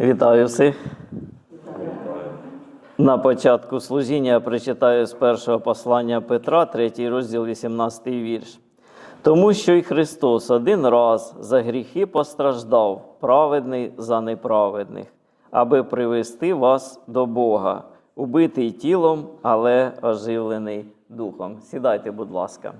Вітаю всіх. На початку служіння я прочитаю з першого послання Петра, 3 розділ, 18 вірш. Тому що і Христос один раз за гріхи постраждав, праведний за неправедних, аби привести вас до Бога, убитий тілом, але оживлений духом. Сідайте, будь ласка.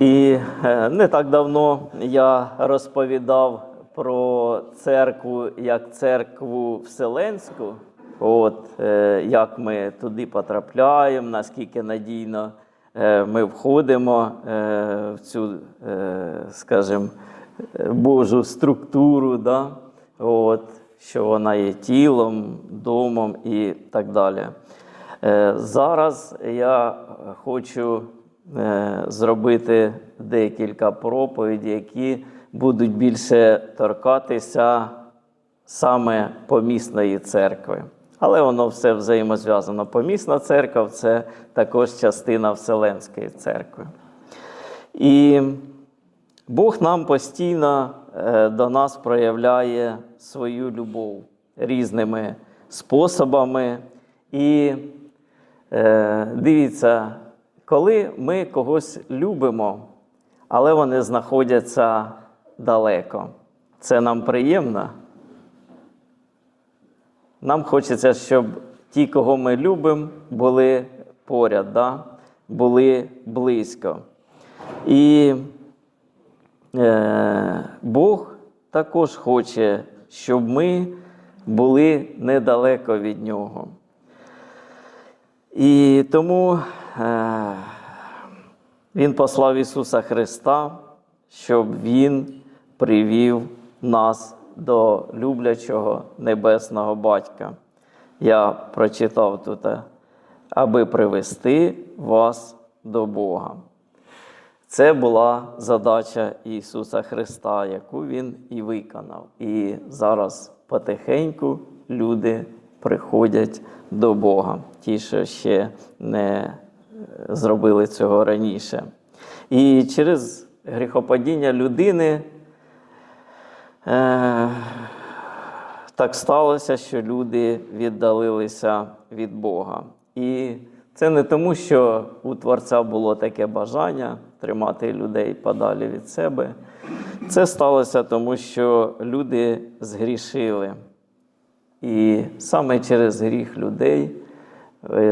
І е, не так давно я розповідав про церкву як церкву Вселенську, от, е, як ми туди потрапляємо, наскільки надійно е, ми входимо в цю, скажімо, Божу структуру, да? от, що вона є тілом, домом і так далі. Зараз я хочу зробити декілька проповідей, які будуть більше торкатися саме помісної церкви. Але воно все взаємозв'язано. Помісна церква це також частина Вселенської церкви. І Бог нам постійно е, до нас проявляє свою любов різними способами. І е, дивіться, коли ми когось любимо, але вони знаходяться далеко, це нам приємно. Нам хочеться, щоб ті, кого ми любимо, були поряд, да? були близько. І е, Бог також хоче, щоб ми були недалеко від Нього. І тому Він послав Ісуса Христа, щоб Він привів нас до люблячого небесного батька. Я прочитав тут, аби привести вас до Бога. Це була задача Ісуса Христа, яку Він і виконав. І зараз потихеньку люди приходять до Бога, ті, що ще не зробили цього раніше. І через гріхопадіння людини е, так сталося, що люди віддалилися від Бога. І це не тому, що у Творця було таке бажання тримати людей подалі від себе. Це сталося тому, що люди згрішили. І саме через гріх людей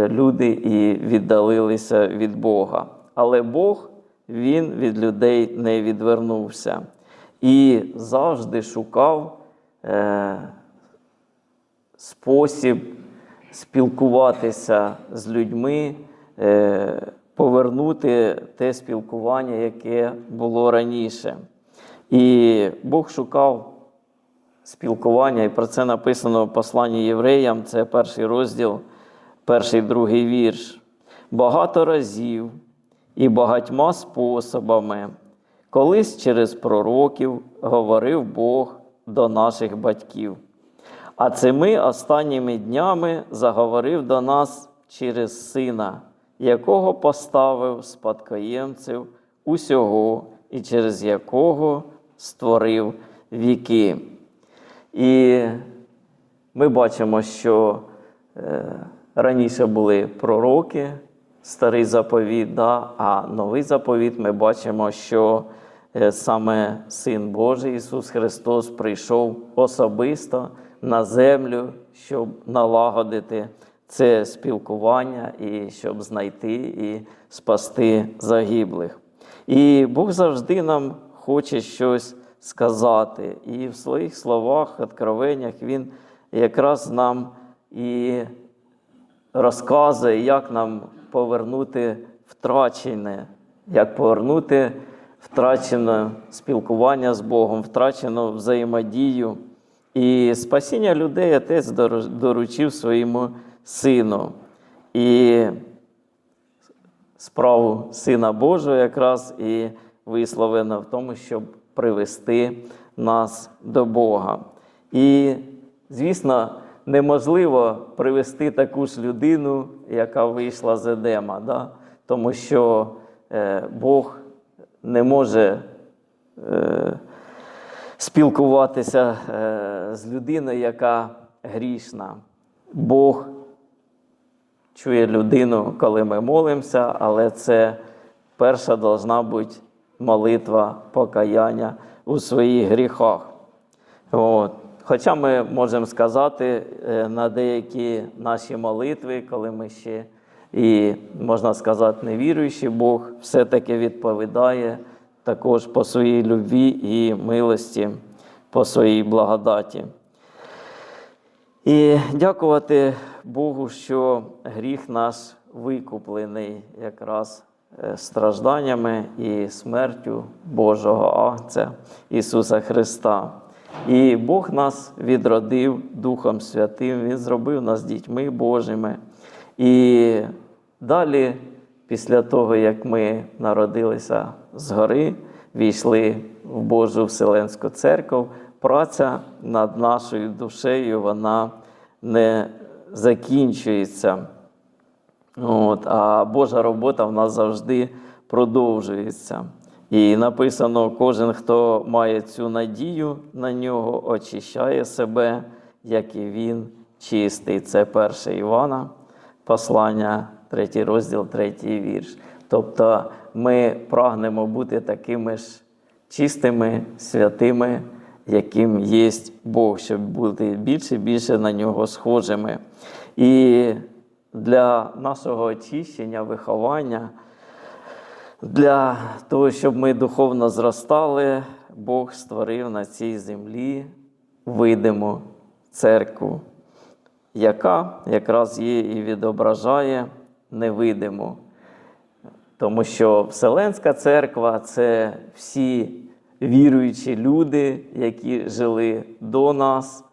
люди і віддалилися від Бога. Але Бог Він від людей не відвернувся і завжди шукав е, спосіб спілкуватися з людьми, е, повернути те спілкування, яке було раніше. І Бог шукав спілкування, і про це написано в посланні євреям, це перший розділ, перший другий вірш. Багато разів і багатьма способами, колись через пророків говорив Бог до наших батьків. А цими останніми днями заговорив до нас через Сина, якого поставив спадкоємців усього, і через якого створив віки. І ми бачимо, що е, раніше були пророки, старий заповіт, да, а новий заповіт ми бачимо, що е, саме Син Божий Ісус Христос прийшов особисто на землю, щоб налагодити це спілкування і щоб знайти і спасти загиблих. І Бог завжди нам хоче щось сказати. І в своїх словах, откровеннях Він якраз нам і розказує, як нам повернути втрачене, як повернути втрачене спілкування з Богом, втрачену взаємодію. І спасіння людей отець доручив своєму сину. І справу Сина Божого якраз і висловлено в тому, щоб привести нас до Бога. І, звісно, неможливо привести таку ж людину, яка вийшла з Едема, да? тому що е, Бог не може. Е, спілкуватися е, з людиною, яка грішна. Бог чує людину, коли ми молимося, але це перша должна бути молитва покаяння у своїх гріхах. От. Хоча ми можемо сказати е, на деякі наші молитви, коли ми ще і, можна сказати, невіруючий Бог все-таки відповідає також по своїй любві і милості, по своїй благодаті. І дякувати Богу, що гріх наш викуплений якраз е, стражданнями і смертю Божого Агця Ісуса Христа. І Бог нас відродив Духом Святим, Він зробив нас дітьми Божими. І далі, після того, як ми народилися згори, війшли в Божу Вселенську церкву, праця над нашою душею вона не закінчується. От, а Божа робота в нас завжди продовжується. І написано: кожен, хто має цю надію на нього, очищає себе, як і він чистий. Це 1 Івана, послання, 3 розділ, 3 вірш. Тобто ми прагнемо бути такими ж чистими, святими, яким є Бог, щоб бути більше і більше на нього схожими. І для нашого очищення, виховання, для того, щоб ми духовно зростали, Бог створив на цій землі видиму церкву, яка якраз є і відображає невидиму. Тому що Вселенська церква це всі віруючі люди, які жили до нас,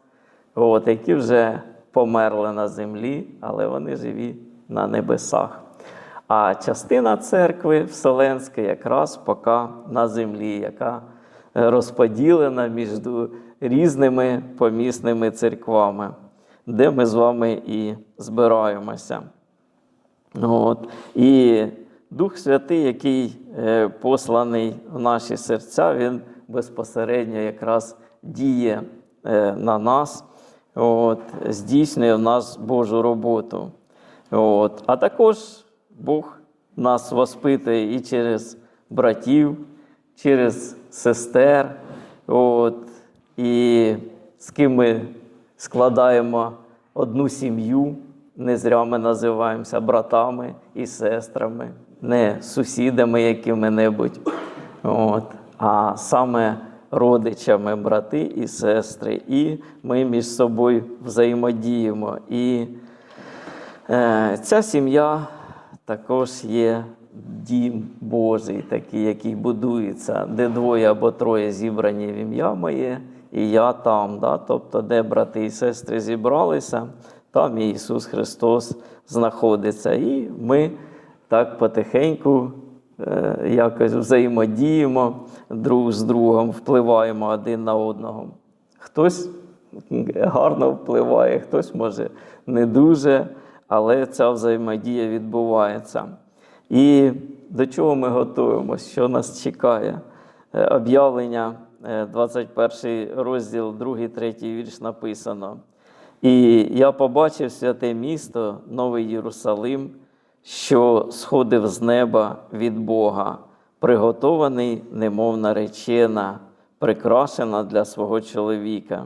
от, які вже померли на землі, але вони живі на небесах. А частина церкви Вселенської якраз поки на землі, яка розподілена між різними помісними церквами, де ми з вами і збираємося. От. І Дух Святий, який е, посланий в наші серця, він безпосередньо якраз діє е, на нас, от, здійснює в нас Божу роботу. От. А також Бог нас воспитує і через братів, через сестер, от, і з ким ми складаємо одну сім'ю. Не зря ми називаємося братами і сестрами, не сусідами якими-небудь, от, а саме родичами, брати і сестри. І ми між собою взаємодіємо. І е, ця сім'я також є дім Божий, такий, який будується, де двоє або троє зібрані в ім'я моє, і я там. Да? Тобто, де брати і сестри зібралися, там і Ісус Христос знаходиться. І ми так потихеньку е, якось взаємодіємо друг з другом, впливаємо один на одного. Хтось гарно впливає, хтось може не дуже, але ця взаємодія відбувається. І до чого ми готуємося, що нас чекає? Е, Об'явлення, е, 21 розділ, 2, 3 вірш написано. І я побачив святе місто, Новий Єрусалим, що сходив з неба від Бога, приготований, немов наречена, прикрашена для свого чоловіка.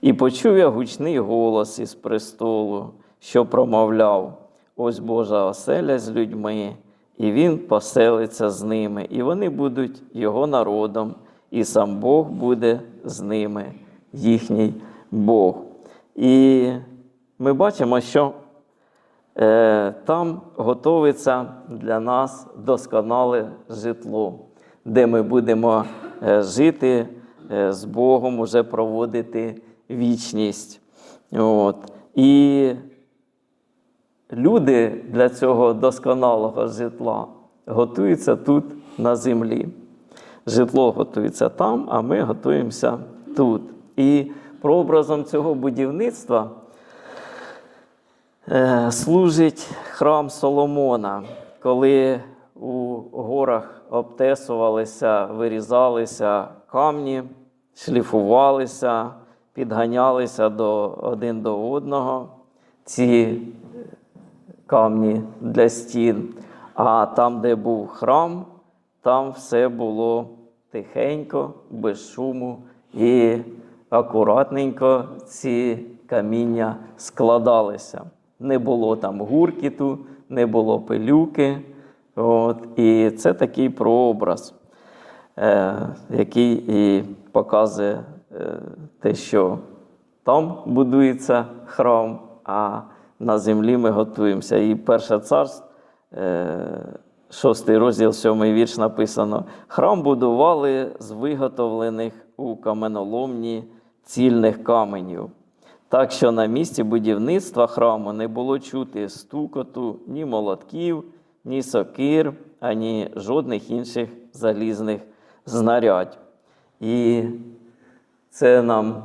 І почув я гучний голос із престолу, що промовляв: ось Божа оселя з людьми, і Він поселиться з ними, і вони будуть Його народом, і сам Бог буде з ними, їхній Бог. І ми бачимо, що е, там готується для нас досконале житло, де ми будемо е, жити е, з Богом, уже проводити вічність. От. І люди для цього досконалого житла готуються тут на землі. Житло готується там, а ми готуємося тут. І прообразом цього будівництва е, служить храм Соломона, коли у горах обтесувалися, вирізалися камні шліфувалися, підганялися до, один до одного. Ці камні для стін. А там, де був храм, там все було тихенько, без шуму і акуратненько ці каміння складалися. Не було там гуркіту, не було пилюки. От, і це такий прообраз, е, який і показує е, те, що там будується храм, а на землі ми готуємося. І перше царство, е, шостий розділ, сьомий вірш написано: храм будували з виготовлених у каменоломні цільних каменів. Так що на місці будівництва храму не було чути стукоту ні молотків, ні сокир, ані жодних інших залізних знарядь. І це нам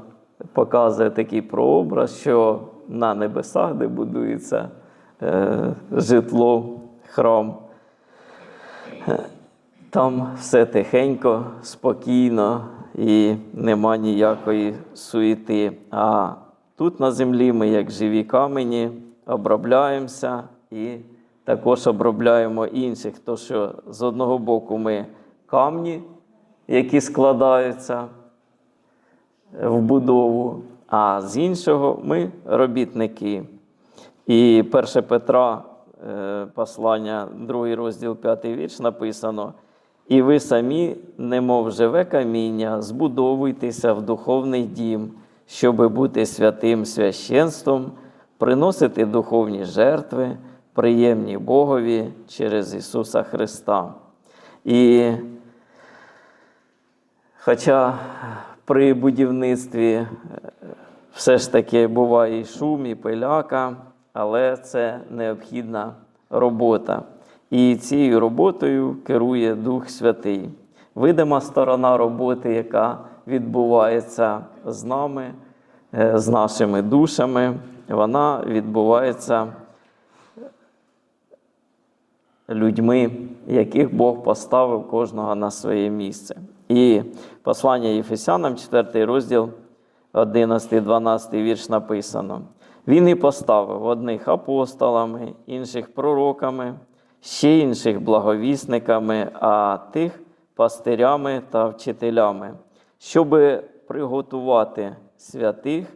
показує такий прообраз, що на небесах, де будується е, житло, храм, е, там все тихенько, спокійно і нема ніякої суєти. А тут на землі ми, як живі камені, обробляємося і також обробляємо інших. То що з одного боку ми камні, які складаються в будову, а з іншого ми робітники. І 1 Петра, е, послання, 2 розділ, 5 вірш написано: І ви самі, немов живе каміння, збудовуйтеся в духовний дім, щоби бути святим священством, приносити духовні жертви, приємні Богові через Ісуса Христа. І Хоча при будівництві е, все ж таки буває і шум, і пиляка, але це необхідна робота. І цією роботою керує Дух Святий. Видима сторона роботи, яка відбувається з нами, е, з нашими душами, вона відбувається людьми, яких Бог поставив кожного на своє місце. І послання Єфесянам, 4 розділ, 11-12 вірш написано. Він і поставив одних апостолами, інших пророками, ще інших благовісниками, а тих пастирями та вчителями, щоб приготувати святих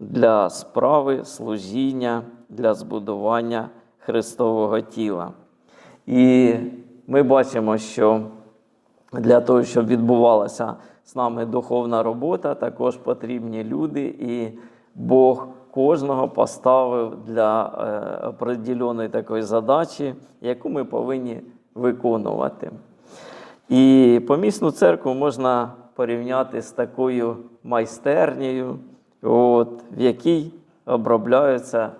для справи служіння, для збудування Христового тіла. І ми бачимо, що для того, щоб відбувалася з нами духовна робота, також потрібні люди, і Бог кожного поставив для е, определеної такої задачі, яку ми повинні виконувати. І помісну церкву можна порівняти з такою майстернею, от, в якій обробляються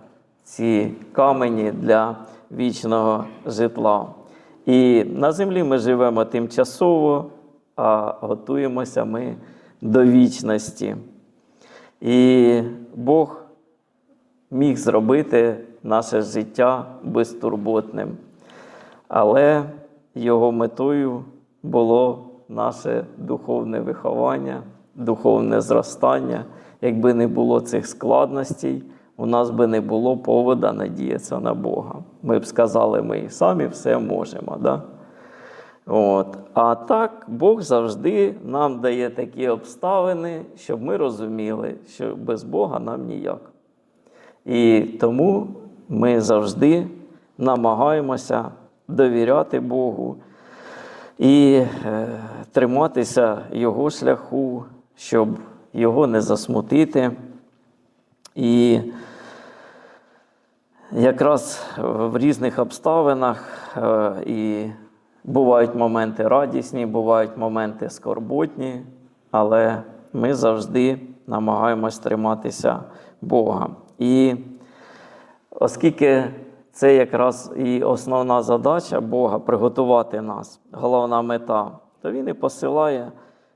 ці камені для вічного житла. І на землі ми живемо тимчасово, а готуємося ми до вічності. І Бог міг зробити наше життя безтурботним. Але його метою було наше духовне виховання, духовне зростання. Якби не було цих складностей, у нас би не було повода надіятися на Бога. Ми б сказали, ми самі все можемо. Да? От. А так, Бог завжди нам дає такі обставини, щоб ми розуміли, що без Бога нам ніяк. І тому ми завжди намагаємося довіряти Богу і е, триматися Його шляху, щоб його не засмутити. І якраз в різних обставинах е, і бувають моменти радісні, бувають моменти скорботні, але ми завжди намагаємось триматися Бога. І оскільки це якраз і основна задача Бога приготувати нас, головна мета, то Він і посилає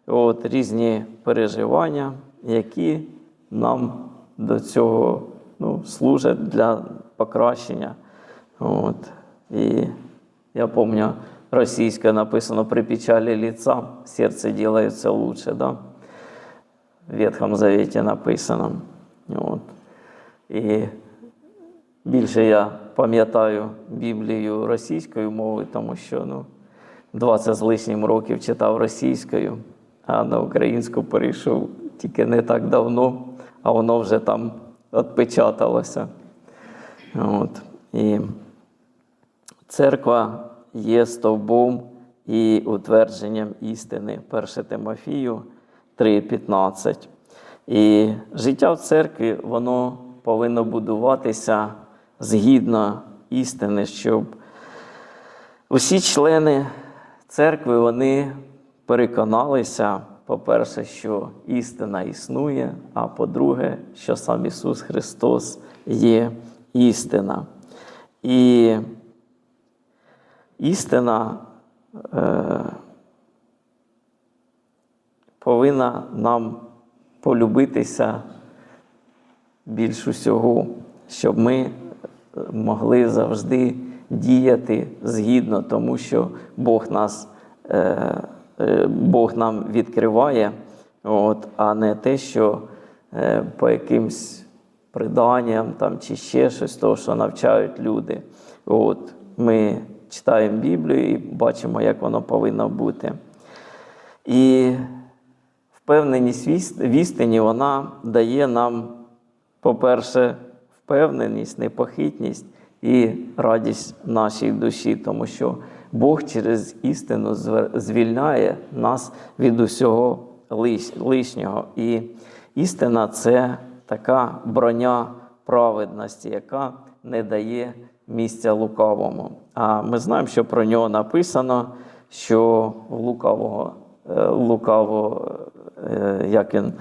от, різні переживання, які нам до цього ну, служать для покращення. От. І я пам'ятаю, російське написано при печалі ліца, серце ділається лучше. Да? в Ветхому Завіті написано. От. І більше я пам'ятаю Біблію російською мовою, тому що ну, 20 з лишнім років читав російською, а на українську перейшов тільки не так давно, а воно вже там відпечаталося. От. І церква є стовбом і утвердженням істини. 1 Тимофію 3,15. І життя в церкві воно повинно будуватися згідно істини, щоб усі члени церкви вони переконалися, по-перше, що істина існує, а по-друге, що сам Ісус Христос є істина. І істина е, повинна нам полюбитися більш усього, щоб ми могли завжди діяти згідно, тому що Бог нас, е, е, Бог нам відкриває, от, а не те, що е, по якимсь приданням там, чи ще щось, того, що навчають люди. От, ми читаємо Біблію і бачимо, як воно повинно бути. І впевненість в істині вона дає нам, по-перше, впевненість, непохитність і радість нашій душі, тому що Бог через істину звільняє нас від усього лишнього. І істина це така броня праведності, яка не дає місця лукавому. А ми знаємо, що про нього написано, що лукавого е, лукаво, е, як він,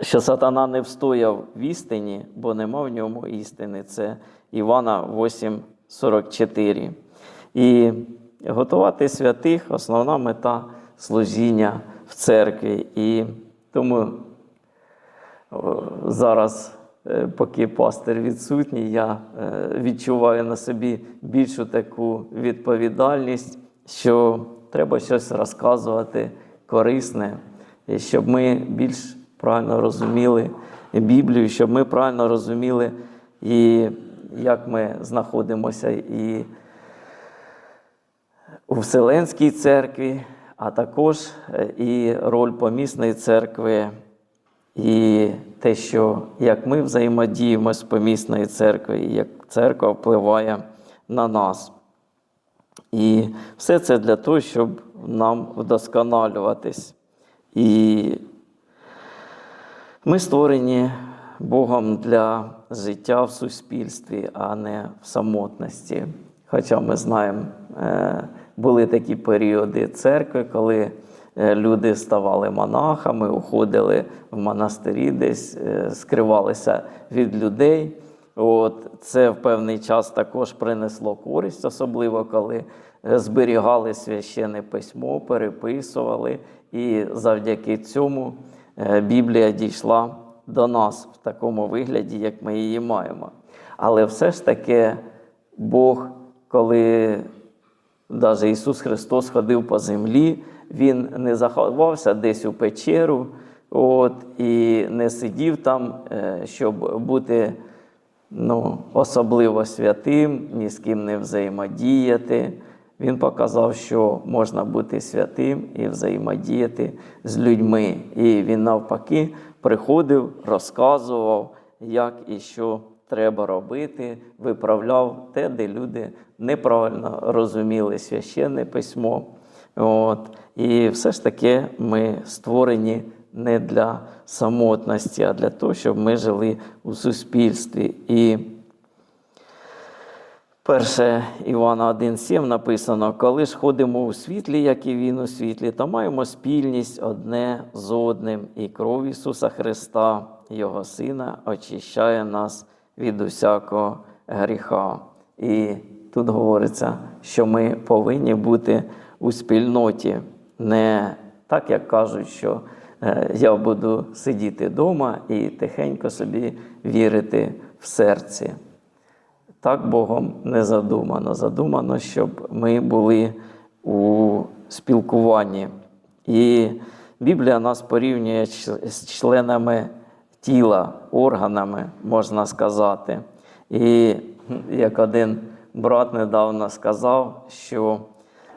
що сатана не встояв в істині, бо нема в ньому істини. Це Івана 8,44. І готувати святих основна мета служіння в церкві. І тому зараз, е, поки пастир відсутній, я е, відчуваю на собі більшу таку відповідальність, що треба щось розказувати корисне, щоб ми більш правильно розуміли Біблію, щоб ми правильно розуміли, і як ми знаходимося і у Вселенській церкві, а також е, і роль помісної церкви, і те, що як ми взаємодіємо з помісною церквою, як церква впливає на нас. І все це для того, щоб нам вдосконалюватись. І ми створені Богом для життя в суспільстві, а не в самотності. Хоча ми знаємо, е, були такі періоди церкви, коли люди ставали монахами, уходили в монастирі, десь е, скривалися від людей. От, це в певний час також принесло користь, особливо коли е, зберігали священне письмо, переписували, і завдяки цьому е, Біблія дійшла до нас в такому вигляді, як ми її маємо. Але все ж таки Бог, коли навіть Ісус Христос ходив по землі, Він не заховався десь у печеру от, і не сидів там, е, щоб бути ну, особливо святим, ні з ким не взаємодіяти. Він показав, що можна бути святим і взаємодіяти з людьми. І він навпаки приходив, розказував, як і що треба робити, виправляв те, де люди неправильно розуміли священне письмо. От. І все ж таки ми створені не для самотності, а для того, щоб ми жили у суспільстві. І Перше Івана 1,7 написано: коли ж ходимо у світлі, як і він у світлі, то маємо спільність одне з одним, і кров Ісуса Христа, Його Сина, очищає нас від усякого гріха. І тут говориться, що ми повинні бути у спільноті, не так, як кажуть, що е, я буду сидіти вдома і тихенько собі вірити в серці. Так Богом не задумано. Задумано, щоб ми були у спілкуванні. І Біблія нас порівнює з членами тіла, органами, можна сказати. І як один брат недавно сказав, що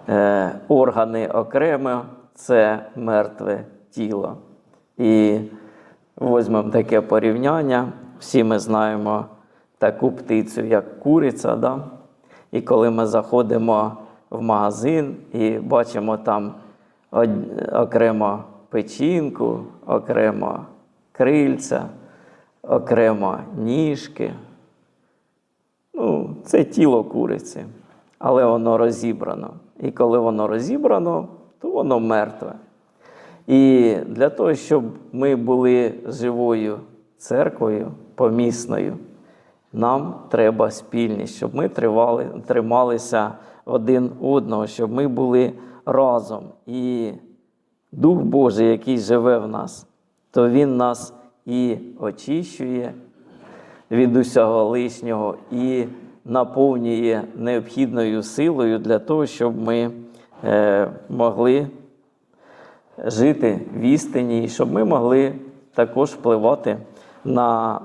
е, органи окремо це мертве тіло. І візьмемо таке порівняння. Всі ми знаємо таку птицю, як куриця. Да? І коли ми заходимо в магазин і бачимо там окремо печінку, окремо крильця, окремо ніжки. Ну, це тіло куриці, але воно розібрано. І коли воно розібрано, то воно мертве. І для того, щоб ми були живою церквою, помісною, нам треба спільність, щоб ми тривали, трималися один одного, щоб ми були разом. І Дух Божий, який живе в нас, то Він нас і очищує від усього лишнього і наповнює необхідною силою для того, щоб ми е, могли жити в істині, і щоб ми могли також впливати на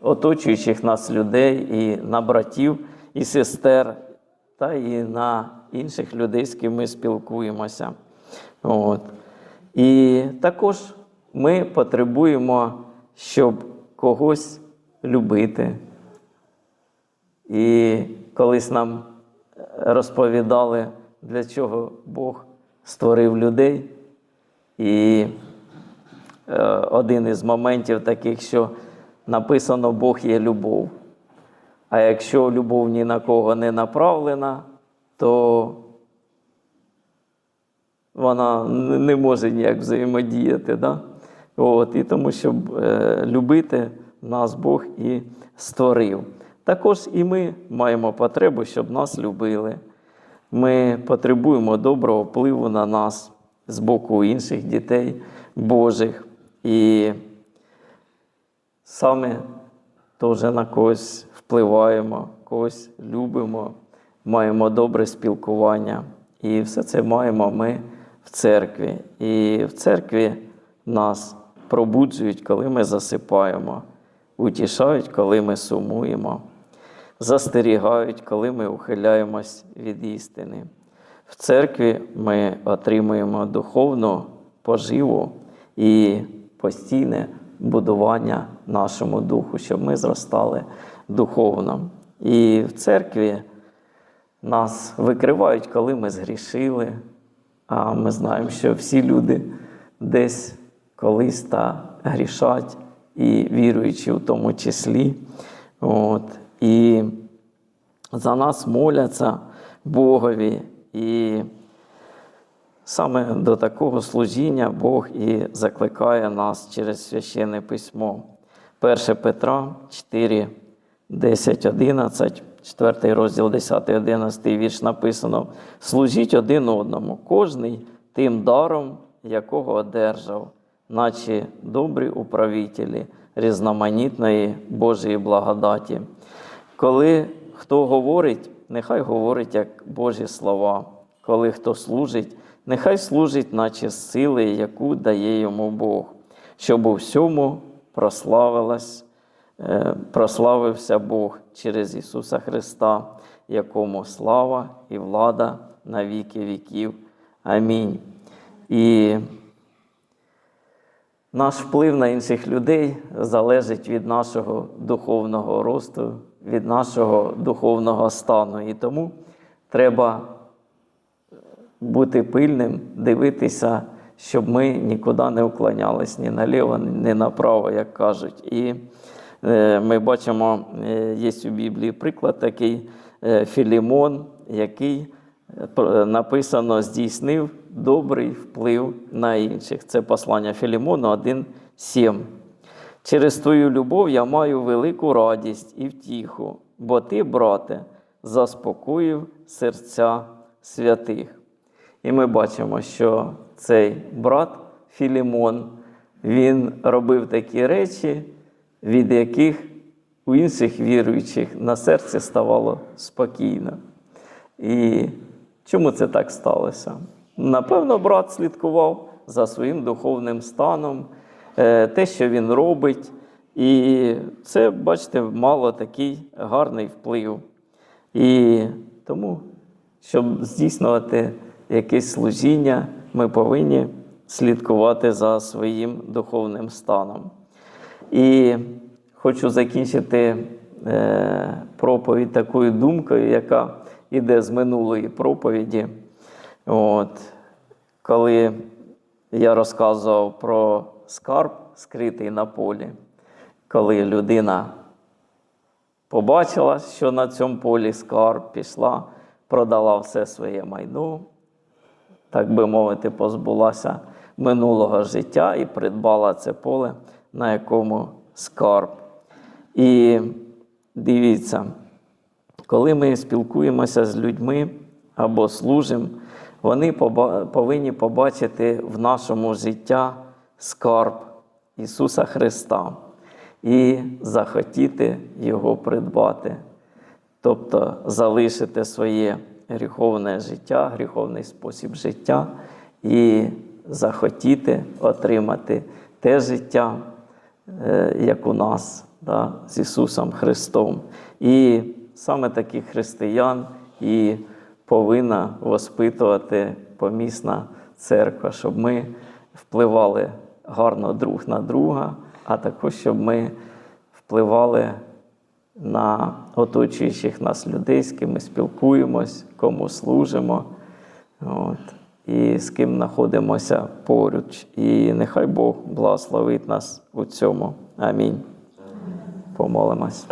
оточуючих нас людей, і на братів і сестер, та і на інших людей, з ким ми спілкуємося. От. І також ми потребуємо, щоб когось любити. І колись нам розповідали, для чого Бог створив людей. І е, один із моментів таких, що написано Бог є любов. А якщо любов ні на кого не направлена, то вона не не може ніяк взаємодіяти. Да? От, і тому, щоб е, любити, нас Бог і створив. Також і ми маємо потребу, щоб нас любили. Ми потребуємо доброго впливу на нас з боку інших дітей Божих. І саме теж на когось впливаємо, когось любимо, маємо добре спілкування. І все це маємо ми в церкві. І в церкві нас пробуджують, коли ми засипаємо, утішають, коли ми сумуємо, застерігають, коли ми ухиляємось від істини. В церкві ми отримуємо духовну поживу і постійне будування нашому духу, щоб ми зростали духовно. І в церкві нас викривають, коли ми згрішили. А ми знаємо, що всі люди десь колись та грішать, і віруючи в тому числі. От. І за нас моляться Богові. І саме до такого служіння Бог і закликає нас через священне письмо. 1 Петра 4, 10, 11, 4 розділ 10, 11 вірш написано: служіть один одному, кожний тим даром, якого одержав, наче добрі управителі різноманітної Божої благодаті. Коли хто говорить, нехай говорить як Божі слова. Коли хто служить, нехай служить, наче сили, яку дає йому Бог, щоб у всьому прославилась, е, прославився Бог через Ісуса Христа, якому слава і влада на віки віків. Амінь. І наш вплив на інших людей залежить від нашого духовного росту, від нашого духовного стану. І тому треба бути пильним, дивитися, щоб ми нікуди не уклонялись ні наліво, ні направо, як кажуть. І е, ми бачимо, е, є у Біблії приклад такий е, Філімон, який написано здійснив добрий вплив на інших. Це послання Філімону 1,7. Через твою любов я маю велику радість і втіху, бо ти, брате, заспокоїв серця святих. І ми бачимо, що цей брат Філімон, він робив такі речі, від яких у інших віруючих на серці ставало спокійно. І чому це так сталося? Напевно, брат слідкував за своїм духовним станом, те, що він робить. І це, бачите, мало такий гарний вплив. І тому, щоб здійснювати якесь служіння, ми повинні слідкувати за своїм духовним станом. І хочу закінчити е, проповідь такою думкою, яка йде з минулої проповіді. От, коли я розказував про скарб, скритий на полі, коли людина побачила, що на цьому полі скарб пішла, продала все своє майно, так би мовити, позбулася минулого життя і придбала це поле, на якому скарб. І дивіться, коли ми спілкуємося з людьми або служимо, вони повинні побачити в нашому життя скарб Ісуса Христа і захотіти Його придбати. Тобто залишити своє гріховне життя, гріховний спосіб життя і захотіти отримати те життя, е, як у нас да, з Ісусом Христом. І саме таких християн і повинна воспитувати помісна церква, щоб ми впливали гарно друг на друга, а також щоб ми впливали на оточуючих нас людей, з ким ми спілкуємось, кому служимо, от, і з ким знаходимося поруч. І нехай Бог благословить нас у цьому. Амінь. Помолимось.